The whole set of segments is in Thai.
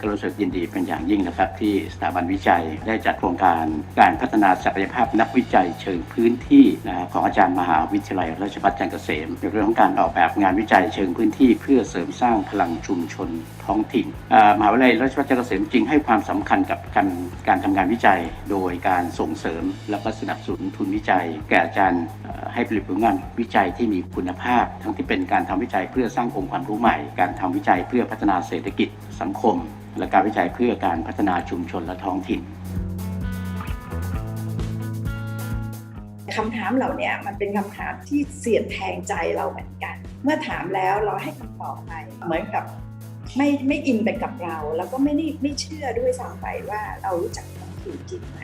ก็รู้สึกยินดีเป็นอย่างยิ่งนะครับ ที่สถาบันวิจัยได้จัดโครงการการพัฒนาศักยภาพนักวิจัยเชิงพื้นที่นะของอาจารย์มหาวิทยาลัยราชภัฏจันทร์เกษมในเรื่องของการออกแบบงานวิจัยเชิงพื้นที่ เพื่อเสริมสร้างพลังชุมชนท้องถิ่นมหาวิทยาลัยราชภัฏจันทร์เกษมจึงให้ความสำคัญกับการการทำงานวิจัย โดยการส่งเสริมและก็สนับสนุนทุนวิจัย แก่อาจารย์ให้ผลิตผลงานวิจัยที่มีคุณภาพ ทั้งที่เป็นการทำวิจัยเพื่อสร้างองค์ความรู้ใหม่ การทำวิจัยเพื่อพัฒนาเศรษฐกิจสังคม และการวิจัยเพื่อการพัฒนาชุมชนและท้องถิ่นคำถามเหล่านี้มันเป็นคำถามที่เสียดแทงใจเราเหมือนกัน เมื่อถามแล้วเราให้คำตอบไปเหมือนกับไม่ไม่อินไปกับเรา แล้วก็ไม่ได้ไม่เชื่อด้วยซ้ำไปว่าเรารู้จักท้องถิ่นจริงไหม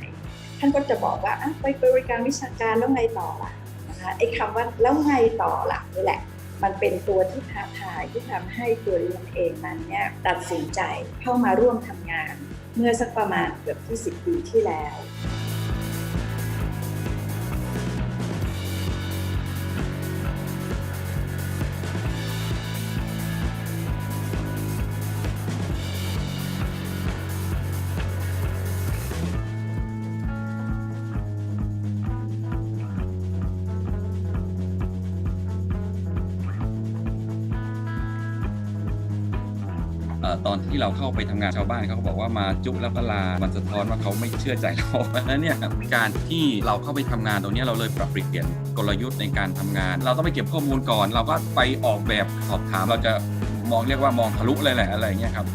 ท่านก็จะบอกว่าไปบริการวิชาการแล้วไงต่อล่ะนะคะไอ้คำว่าแล้วไงต่อล่ะนี่แหละ มันเป็นตัวที่ท้าทายที่ทำให้ตัวเรียนเองมันเนี่ยตัดสินใจเข้ามาร่วมทำงาน เมื่อสักประมาณเกือบที่สิบปีที่แล้ว ตอนที่เราเข้าไปทำงานชาวบ้านเขาก็บอกว่ามาจุแล้วก็ลา มันสะท้อนว่าเขาไม่เชื่อใจเราเพราะนั้นเนี่ยการที่เราเข้าไปทำงานตรงนี้เราเลยปรับเปลี่ยนกลยุทธ์ในการทำงาน เราต้องไปเก็บข้อมูลก่อน เราก็ไปออกแบบสอบถามเราจะมองเรียกว่ามองทะลุเลยแหละอะไรเงี้ยครับ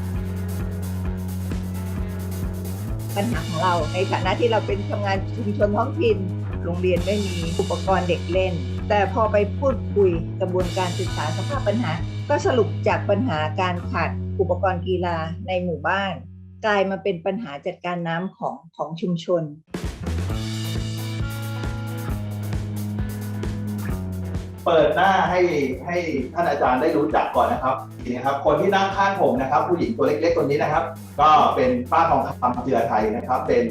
ปัญหาของเราในฐานะที่เราเป็นทำงานชุมชนท้องถิ่นโรงเรียนไม่มีอุปกรณ์เด็กเล่น แต่พอไปพูดคุยกระบวนการศึกษาสภาพปัญหา ก็สรุปจากปัญหาการขาด อุปกรณ์กีฬาในหมู่บ้าน กลายมาเป็นปัญหาจัดการน้ำของของชุมชน เปิดหน้าให้ให้ท่านอาจารย์ได้รู้จักก่อนนะครับนี่นะครับ คนที่นั่งข้างผมนะครับ ผู้หญิงตัวเล็กๆคนนี้นะครับ ก็เป็นป้าทองคำเจือไทยนะครับ เป็น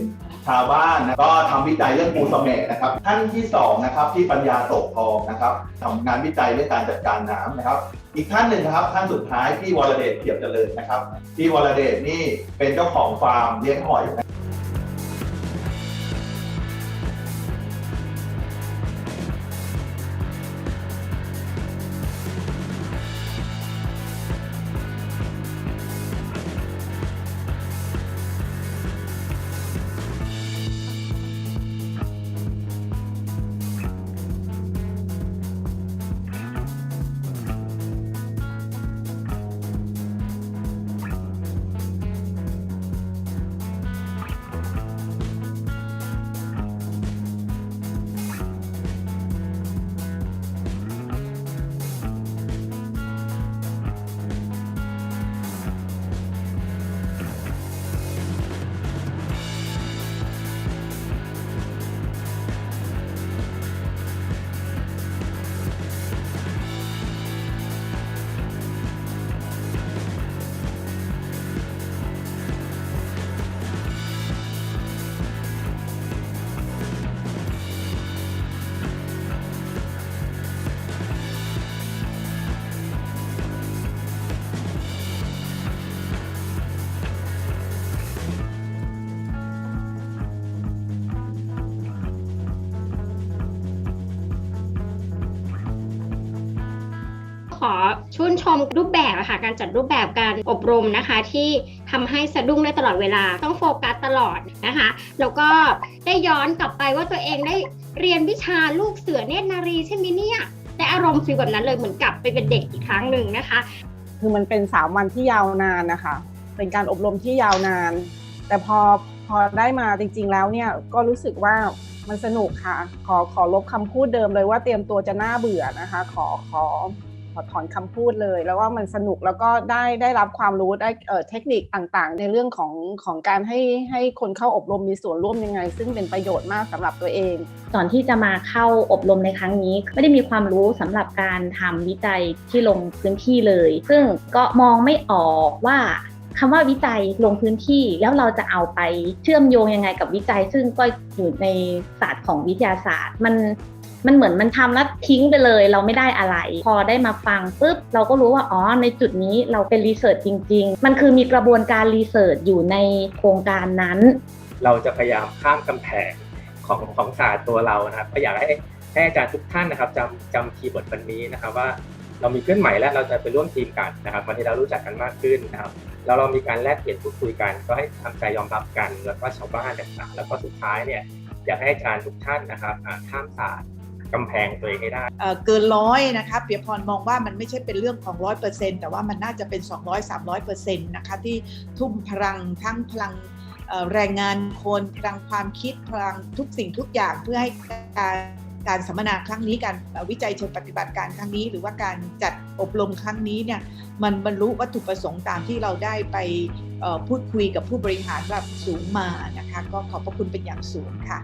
ชาวบ้านนะก็ทำวิจัยเรื่องปูสเสมะนะครับท่านที่สองนะครับที่ปัญญาโตกทองนะครับทำงานวิจัยเรื่องการจัดการน้ำนะครับ อีกท่านหนึ่งนะครับท่านสุดท้ายพี่วรเดชเขียบเจริญนะครับพี่วรเดชนี่เป็นเจ้าของฟาร์มเลี้ยงหอย ชื่นชมรูปแบบอะค่ะการจัดรูปแบบการอบรมนะคะ ที่ทำให้สะดุ้งได้ตลอดเวลาต้องโฟกัสตลอดนะคะ แล้วก็ได้ย้อนกลับไปว่าตัวเองได้เรียนวิชาลูกเสือเนตรนารีใช่ไหมเนี่ยได้อารมณ์ฟีลแบบนั้นเลยเหมือนกลับไปเป็นเด็กอีกครั้งหนึ่งนะคะ คือมันเป็นสามวันที่ยาวนานนะคะ เป็นการอบรมที่ยาวนาน แต่พอพอได้มาจริง ๆ แล้วเนี่ยก็รู้สึกว่ามันสนุกค่ะ ขอขอลบคำพูดเดิมเลยว่าเตรียมตัวจะน่าเบื่อนะคะ ขอขอ อถอนคำพูดเลย แล้วว่ามันสนุกแล้วก็ได้ได้รับความรู้ได้เออเทคนิคต่างๆ ในเรื่องของของการให้ให้คนเข้าอบรมมีส่วนร่วมยังไง ซึ่งเป็นประโยชน์มากสำหรับตัวเอง ก่อนที่จะมาเข้าอบรมในครั้งนี้ ไม่ได้มีความรู้สำหรับการทำวิจัยที่ลงพื้นที่เลย ซึ่งก็มองไม่ออกว่าคำว่าวิจัยลงพื้นที่แล้วเราจะเอาไปเชื่อมโยงยังไงกับวิจัย ซึ่งก็อยู่ในศาสตร์ของวิทยาศาสตร์ มัน มันเหมือนมันทำแล้วทิ้งไปเลย เราไม่ได้อะไร พอได้มาฟังปุ๊บเราก็รู้ว่าอ๋อในจุดนี้เราเป็นรีเสิร์ชจริง ๆ มันคือมีกระบวนการรีเสิร์ชอยู่ในโครงการนั้น เราจะพยายามข้ามกำแพงของของศาสตร์ตัวเรานะครับก็อยากให้ให้อาจารย์ทุกท่านนะครับจำจำคีย์เวิร์ดวันนี้นะครับว่าเรามีเพื่อนใหม่แล้วเราจะไปร่วมทีมกันนะครับวันที่เรารู้จักกันมากขึ้นนะครับแล้วเรามีการแลกเปลี่ยนพูดคุยกัน ก็ให้ทำใจยอมรับกัน แล้วก็ชาวบ้านต่างๆแล้วก็สุดท้ายเนี่ยอยากให้อาจารย์ทุกท่านนะครับข้ามศาสตร์ กำแพงตัวเองให้ได้เกินร้อยนะคะเปียพรมองว่ามันไม่ใช่เป็นเรื่องของร้อยเปอร์เซ็นต์แต่ว่ามันน่าจะเป็น 200 300เปอร์เซ็นต์นะคะที่ทุ่มพลังทั้งพลังแรงงานคนพลังความคิดพลังทุกสิ่งทุกอย่างเพื่อให้การการสัมมนาครั้งนี้การวิจัยเชิงปฏิบัติการครั้งนี้ หรือว่าการจัดอบรมครั้งนี้เนี่ยมันบรรลุวัตถุประสงค์ตามที่เราได้ไปพูดคุยกับผู้บริหารระดับสูงมานะคะก็ขอบพระคุณเป็นอย่างสูงค่ะ